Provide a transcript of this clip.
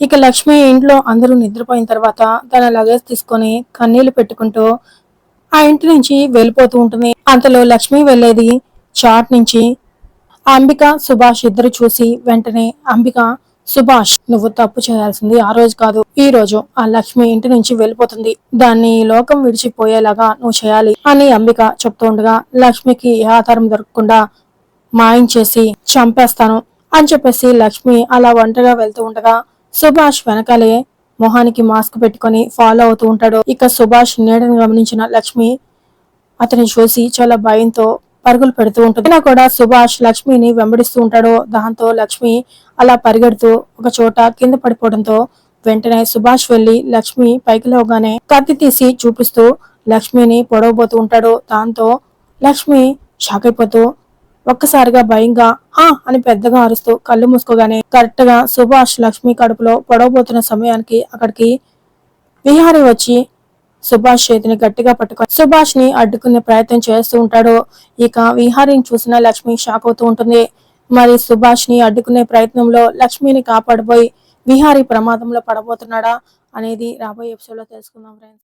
ఇక లక్ష్మి ఇంట్లో అందరూ నిద్రపోయిన తర్వాత తన లగేజ్ తీసుకొని కన్నీళ్ళు పెట్టుకుంటూ ఆ ఇంటి నుంచి వెళ్ళిపోతూ ఉంటుంది. అంతలో లక్ష్మి వెళ్ళేది చాట్ నుంచి. అంబిక సుభాష్ ఇద్దరు చూసి వెంటనే అంబిక సుభాష్ నువ్వు తప్పు చేయాల్సింది ఆ రోజు కాదు. ఈ రోజు ఆ లక్ష్మి ఇంటి నుంచి వెళ్ళిపోతుంది. దాన్ని లోకం విడిచిపోయేలాగా నువ్వు చేయాలి అని అంబిక చెప్తూ ఉండగా లక్ష్మికి ఏ ఆధారం దొరకకుండా మాయించేసి చంపేస్తాను అని చెప్పేసి లక్ష్మి అలా ఒంటరిగా వెళ్తూ ఉండగా సుభాష్ వెనకాలే మొహానికి మాస్క్ పెట్టుకొని ఫాలో అవుతూ ఉంటాడు. ఇక సుభాష్ నీడని గమనించిన లక్ష్మి అతని చూసి చాలా భయంతో పరుగులు పెడుతూ ఉంటుంది. అయినా కూడా సుభాష్ లక్ష్మిని వెంబడిస్తూ ఉంటాడు. దాంతో లక్ష్మి అలా పరిగెడుతూ ఒక చోట కింద పడిపోవడంతో వెంటనే సుభాష్ వెళ్ళి లక్ష్మి పైకి లేవగానే కత్తి తీసి చూపిస్తూ లక్ష్మిని పొడవబోతూ ఉంటాడు. దాంతో లక్ష్మి షాక్ అయిపోతూ ఒక్కసారిగా భయంగా హా అని పెద్దగా అరుస్తూ కళ్ళు మూసుకోగానే కరెక్ట్గా సుభాష్ లక్ష్మి కడుపులో పొడవబోతున్న సమయానికి అక్కడికి విహారి వచ్చి సుభాష్ చేతిని గట్టిగా పట్టుకొని సుభాష్ని అడ్డుకునే ప్రయత్నం చేస్తూ ఉంటాడు. ఇక విహారిని చూసిన లక్ష్మి షాక్ అవుతూ ఉంటుంది. మరి సుభాష్ని అడ్డుకునే ప్రయత్నంలో లక్ష్మిని కాపాడబోయి విహారీ ప్రమాదంలో పడబోతున్నాడా అనేది రాబోయే ఎపిసోడ్లో తెలుసుకుందాం ఫ్రెండ్స్